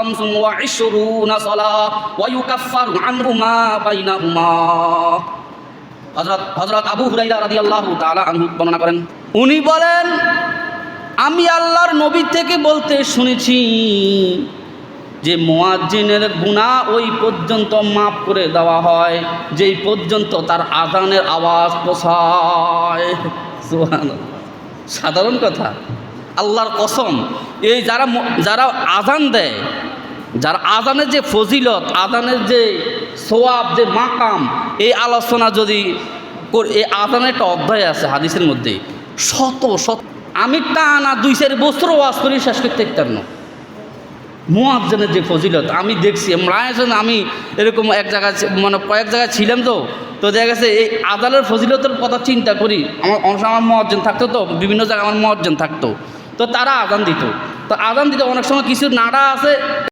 خمس وعشرون صلاة ويكفر عنه ما بينهما হযরত হযরত আবু হুরাইরা রাদিয়াল্লাহু তাআলা আনহু বর্ণনা করেন উনি বলেন আমি আল্লাহর নবী থেকে বলতে শুনেছি যে মুয়াজ্জিনের গুনাহ ওই পর্যন্ত মাফ করে দেওয়া হয় যেই পর্যন্ত তার আজানের আওয়াজ পোষায় সুবহানাল্লাহ সাধারণ কথা আল্লাহর কসম এই যারা ম- যারা আজান দেয় যার আজানের যে ফজিলত, আজানের যে সোয়াব, যে মাকাম, এই আলোচনা যদি এই আজানের একটা অধ্যায় আছে হাদিসের মধ্যে। শত শত, আমি টানা দুই চারি বছর ওয়াজ করি, শেষ করতে পারতাম না। মুয়াজ্জনের যে ফজিলত, আমি দেখছি রায়জন আমি এরকম এক জায়গায় মানে কয়েক জায়গায় ছিলাম তো তো দেখা গেছে এই আদালের ফজিলতের কথা চিন্তা করি, আমার অনেক আমার মহাজ্জন থাকতো তো, বিভিন্ন জায়গায় আমার মহাজ্জন থাকতো, তো তারা আদান দিত। তো আদান দিতে অনেক সময় কিছু নাড়া আছে।